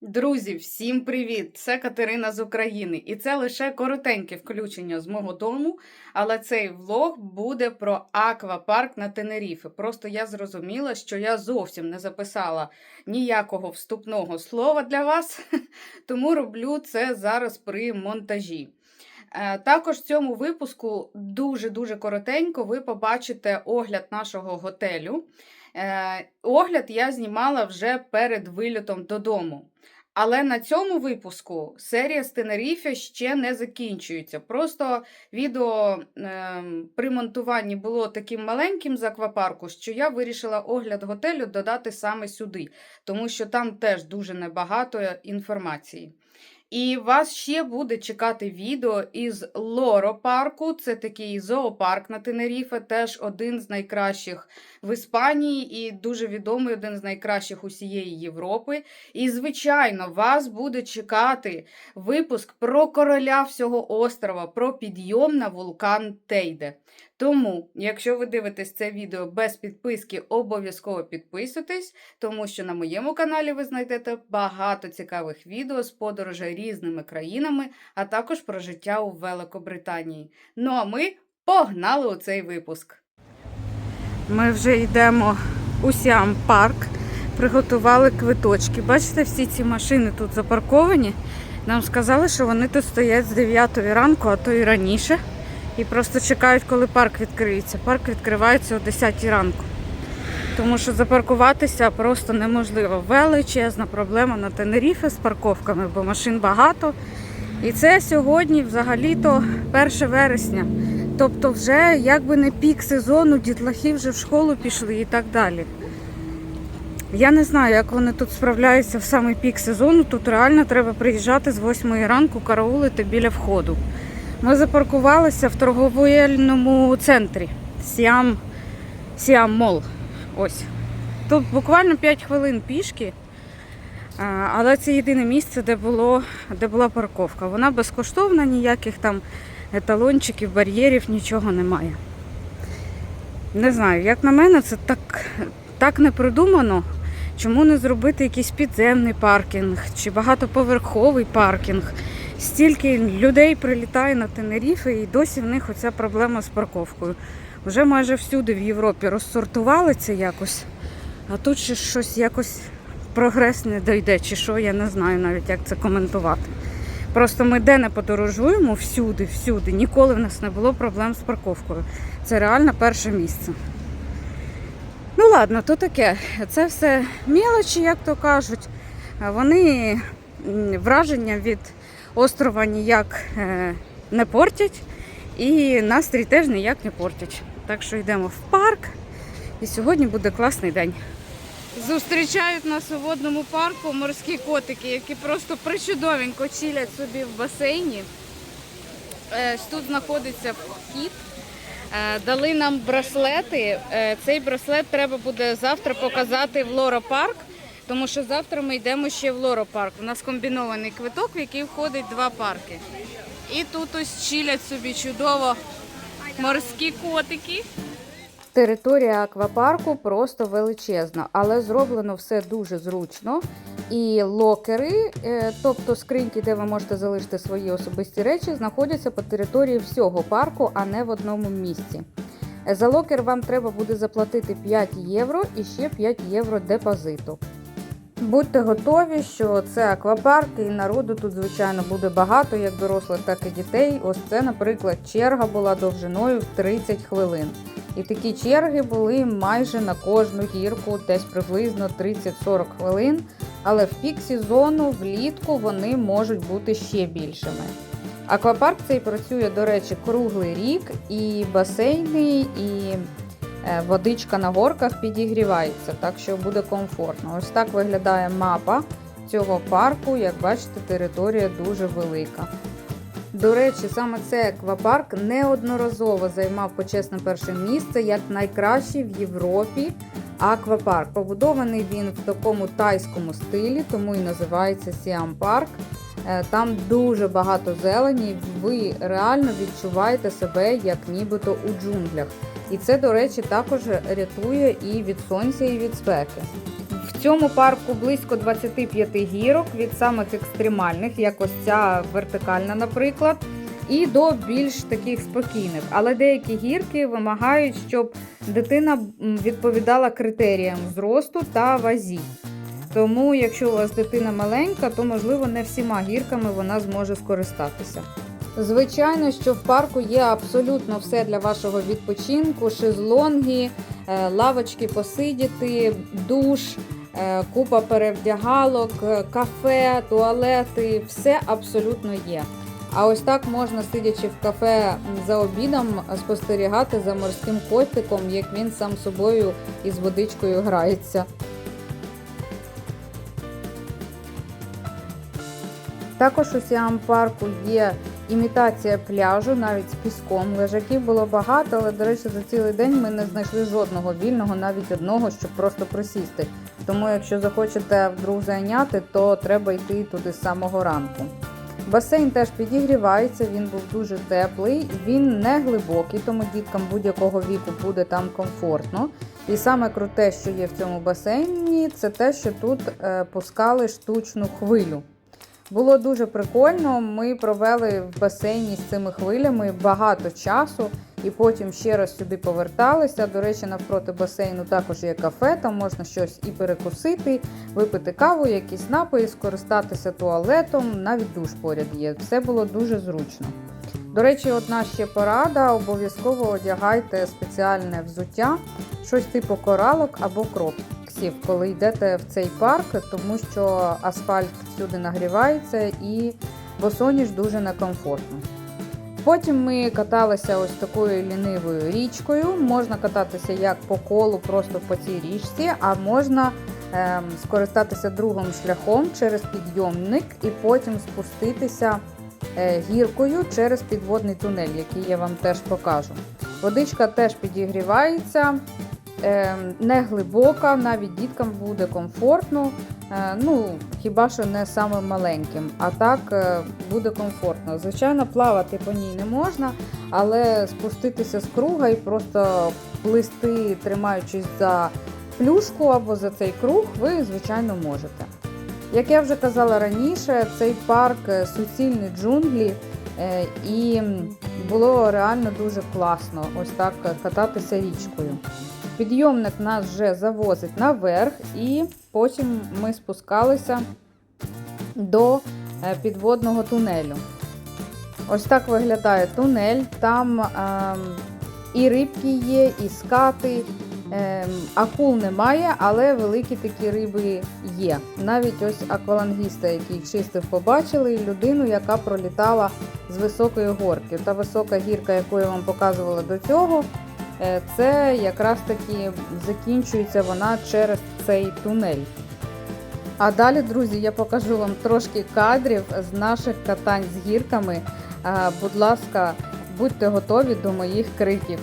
Друзі, всім привіт! Це Катерина з України, і це лише коротеньке включення з мого дому. Але цей влог буде про аквапарк на Тенеріфе. Просто я зрозуміла, що я зовсім не записала ніякого вступного слова для вас, тому роблю це зараз при монтажі. Е, Також в цьому випуску дуже-дуже коротенько ви побачите огляд нашого готелю. Е, Огляд я знімала вже перед вильотом додому. Але на цьому випуску серія з Тенеріфе ще не закінчується. Просто відео е, при монтуванні було таким маленьким з аквапарку, що я вирішила огляд готелю додати саме сюди, тому що там теж дуже небагато інформації. І вас ще буде чекати відео із Лоро парку. Це такий зоопарк на Тенеріфе, теж один з найкращих в Іспанії і дуже відомий, один з найкращих усієї Європи. І, звичайно, вас буде чекати випуск про короля всього острова, про підйом на вулкан Тейде. Тому, якщо ви дивитесь це відео без підписки, обов'язково підписуйтесь, тому що на моєму каналі ви знайдете багато цікавих відео з подорожей різними країнами, а також про життя у Великобританії. Ну а ми погнали у цей випуск. Ми вже йдемо у Сіам парк, приготували квиточки. Бачите, всі ці машини тут запарковані. Нам сказали, що вони тут стоять з 9 ранку, а то і раніше. І просто чекають, коли парк відкриється. Парк відкривається о 10 ранку. Тому що запаркуватися просто неможливо. Величезна проблема на Тенеріфе з парковками, бо машин багато. І це сьогодні взагалі-то 1 вересня. Тобто вже якби не пік сезону, дітлахи вже в школу пішли і так далі. Я не знаю, як вони тут справляються в самий пік сезону. Тут реально треба приїжджати з 8 ранку, караулити біля входу. Ми запаркувалися в торговельному центрі Сіам, Сіам Мол. Ось. Тут буквально 5 хвилин пішки, але це єдине місце, де, було, де була парковка. Вона безкоштовна, ніяких там еталончиків, бар'єрів, нічого немає. Не знаю, як на мене, це так, так не придумано. Чому не зробити якийсь підземний паркінг чи багатоповерховий паркінг? Стільки людей прилітає на Тенеріфе і досі в них оця проблема з парковкою. Вже майже всюди в Європі розсортували це якось, а тут ще щось якось прогрес не дойде, чи що, я не знаю навіть, як це коментувати. Просто ми де не подорожуємо всюди, всюди, ніколи в нас не було проблем з парковкою. Це реально перше місце. Ну ладно, то таке. Це все мелочі, як то кажуть. Вони враження від острова ніяк е, не портять і настрій теж ніяк не портять. Так що йдемо в парк і сьогодні буде класний день. Зустрічають нас у водному парку морські котики, які просто причудовенько чилять собі в басейні. Е, Тут знаходиться вхід. Е, Дали нам браслети. Цей браслет треба буде завтра показати в Лоро парк, тому що завтра ми йдемо ще в Лоро парк. У нас комбінований квиток, в який входить два парки. І тут ось чилять собі чудово морські котики. Територія аквапарку просто величезна, але зроблено все дуже зручно. І локери, е, тобто скриньки, де ви можете залишити свої особисті речі, знаходяться по території всього парку, а не в одному місці. Е, За локер вам треба буде заплатити 5 євро і ще 5 євро депозиту. Будьте готові, що це аквапарк, і народу тут, звичайно, буде багато, як дорослих, так і дітей. Ось це, наприклад, черга була довжиною в 30 хвилин. І такі черги були майже на кожну гірку, десь приблизно 30-40 хвилин. Але в пік сезону влітку вони можуть бути ще більшими. Аквапарк цей працює, до речі, круглий рік, і басейни, і водичка на горках підігрівається, так що буде комфортно. Ось так виглядає мапа цього парку. Як бачите, територія дуже велика. До речі, саме цей аквапарк неодноразово займав почесне перше місце як найкращий в Європі аквапарк. Побудований він в такому тайському стилі, тому і називається Сіам Парк. Е, Там дуже багато зелені, ви реально відчуваєте себе як нібито у джунглях. І це, до речі, також рятує і від сонця, і від спеки. В В цьому парку близько 25 гірок від самих екстремальних, як ось ця вертикальна, наприклад, і до більш таких спокійних. Але деякі гірки вимагають, щоб дитина відповідала критеріям зросту та вазі. Тому, якщо у вас дитина маленька, то можливо не всіма гірками вона зможе скористатися. Звичайно, що в парку є абсолютно все для вашого відпочинку: шезлонги, е, лавочки посидіти, душ, е, купа перевдягалок, е, кафе, туалети все абсолютно є. А ось так можна, сидячи в кафе за обідом, спостерігати за морським котиком, як він сам собою із водичкою грається. Також у Сіам парку є імітація пляжу, навіть з піском. Лежаків було багато, але, до речі, за цілий день ми не знайшли жодного вільного, навіть одного, щоб просто присісти. Тому, якщо захочете вдруг зайняти, то треба йти туди з самого ранку. Басейн теж підігрівається, він був дуже теплий, він не глибокий, тому діткам будь-якого віку буде там комфортно. І саме круте, що є в цьому басейні, це те, що тут е, пускали штучну хвилю. Було дуже прикольно. Ми провели в басейні з цими хвилями багато часу, і потім ще раз сюди поверталися. До речі, навпроти басейну також є кафе, там можна щось і перекусити, випити каву, якісь напої, скористатися туалетом, навіть душ поряд є. Все було дуже зручно. До речі, одна ще порада: обов'язково одягайте спеціальне взуття, щось типу коралок або кроксів, коли йдете в цей парк, тому що асфальт всюди нагрівається і босоніж дуже некомфортно. Потім ми каталися ось такою лінивою річкою. Можна кататися як по колу, просто по цій річці, а можна ем, скористатися другим шляхом через підйомник і потім спуститися е, гіркою через підводний тунель, який я вам теж покажу. Водичка теж підігрівається, не глибока, навіть діткам буде комфортно. Е, Ну, хіба що не самим маленьким, а так е, буде комфортно. Звичайно, плавати по ній не можна, але спуститися з круга і просто плисти, тримаючись за плюшку або за цей круг, ви, звичайно, можете. Як я вже казала раніше, цей парк е, суцільні джунглі, і було реально дуже класно ось так кататися річкою. Підйомник нас вже завозить наверх, і потім ми спускалися до е, підводного тунелю. Ось так виглядає тунель. Там ем, і рибки є, і скати. Ем, акул немає, але великі такі риби є. Навіть ось аквалангіста, який чистив, побачили, і людину, яка пролітала з високої горки. Та висока гірка, яку я вам показувала до цього, е, це якраз таки закінчується вона через цей тунель. А далі, друзі, я покажу вам трошки кадрів з наших катань з гірками. Будь ласка, будьте готові до моїх криків.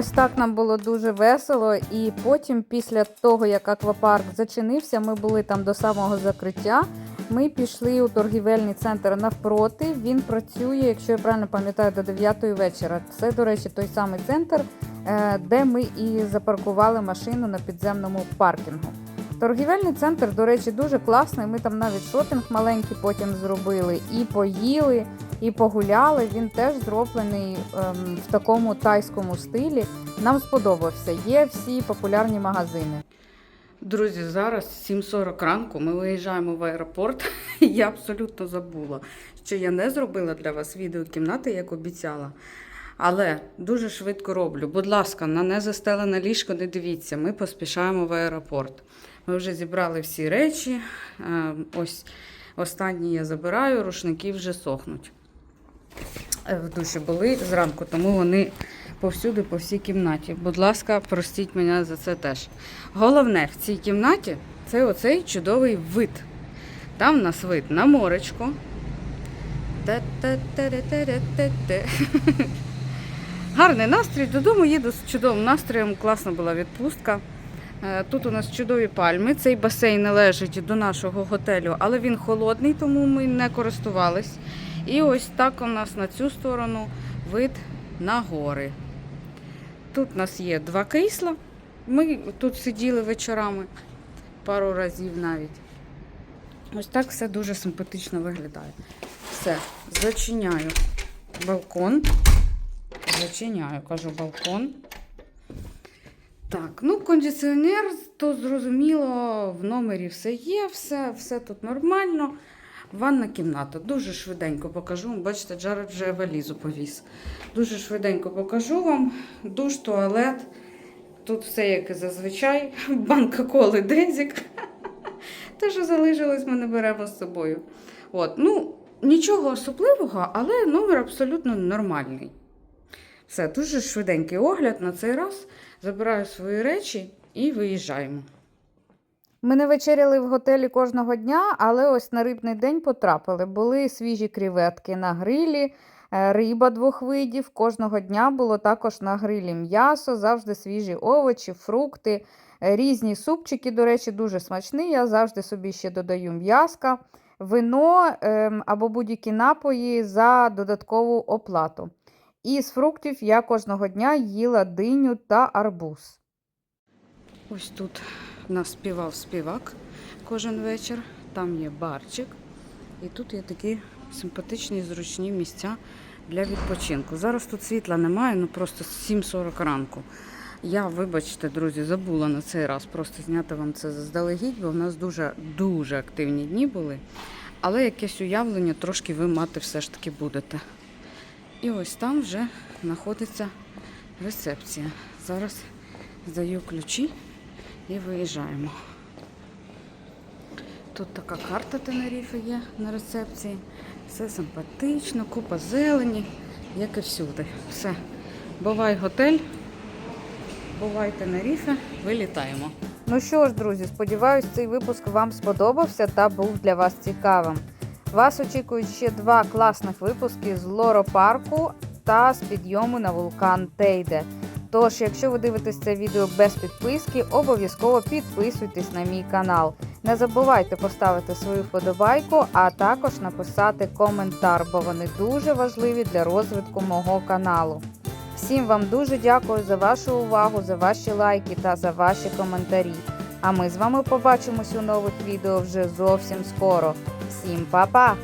Ось так нам було дуже весело. І потім, після того, як аквапарк зачинився, ми були там до самого закриття. Ми пішли у торгівельний центр навпроти. Він працює, якщо я правильно пам'ятаю, до 9 вечора. Це, до речі, той самий центр, е, де ми і запаркували машину на підземному паркінгу. Торгівельний центр, до речі, дуже класний. Ми там навіть шопінг маленький потім зробили і поїли, і погуляли. Він теж зроблений ем, в такому тайському стилі. Нам сподобався. Є всі популярні магазини. Друзі, зараз 7.40 ранку. Ми виїжджаємо в аеропорт. Я абсолютно забула, що я не зробила для вас відео кімнати, як обіцяла. Але дуже швидко роблю. Будь ласка, на незастелене ліжко не дивіться. Ми поспішаємо в аеропорт. Ми вже зібрали всі речі. Е, Ось останні я забираю, рушники вже сохнуть. Е, В душі були зранку, тому вони повсюди, по всій кімнаті. Будь ласка, простіть мене за це теж. Головне в цій кімнаті це оцей чудовий вид. Там в нас вид на моречко. Гарний настрій. Додому їду з чудовим настроєм. Класна була відпустка. Е, Тут у нас чудові пальми. Цей басейн належить до нашого готелю, але він холодний, тому ми не користувались. І ось так у нас на цю сторону вид на гори. Тут у нас є два крісла. Ми тут сиділи вечорами пару разів навіть. Ось так все дуже симпатично виглядає. Все, зачиняю балкон. Зачиняю, кажу, балкон. Так, ну кондиціонер, то зрозуміло, в номері все є, все, все тут нормально. Ванна кімната. Дуже швиденько покажу. Бачите, Джаред вже валізу повіз. Дуже швиденько покажу вам. Душ, туалет. Тут все як і зазвичай. Банка коли дезік. Те, що залишилось, ми не беремо з собою. От, ну, нічого особливого, але номер абсолютно нормальний. Все, дуже швиденький огляд на цей раз. Забираю свої речі і виїжджаємо. Ми не вечеряли в готелі кожного дня, але ось на рибний день потрапили. Були свіжі креветки на грилі, е, риба двох видів. Кожного дня було також на грилі м'ясо, завжди свіжі овочі, фрукти, е, різні супчики, до речі, дуже смачні. Я завжди собі ще додаю м'яска, вино ем, або будь-які напої за додаткову оплату. І з фруктів я кожного дня їла диню та арбуз. Ось тут нас співав співак кожен вечір. Там є барчик. І тут є такі симпатичні, зручні місця для відпочинку. Зараз тут світла немає, ну просто 7.40 ранку. Я, вибачте, друзі, забула на цей раз просто зняти вам це заздалегідь, бо в нас дуже дуже активні дні були. Але якесь уявлення трошки ви мати все ж таки будете. І ось там вже знаходиться рецепція. Зараз здаю ключі і виїжджаємо. Тут така карта Тенеріфи є на рецепції. Все симпатично, купа зелені, як і всюди. Все. Бувай готель, бувай Тенеріфе, вилітаємо. Ну що ж, друзі, сподіваюсь, цей випуск вам сподобався та був для вас цікавим. Вас очікують ще два класних випуски з лоропарку та з підйому на вулкан Тейде. Тож, якщо ви дивитесь це відео без підписки, обов'язково підписуйтесь на мій канал. Не забувайте поставити свою вподобайку, а також написати коментар, бо вони дуже важливі для розвитку мого каналу. Всім вам дуже дякую за вашу увагу, за ваші лайки та за ваші коментарі. А ми з вами побачимось у нових відео вже зовсім скоро. Всім па-па!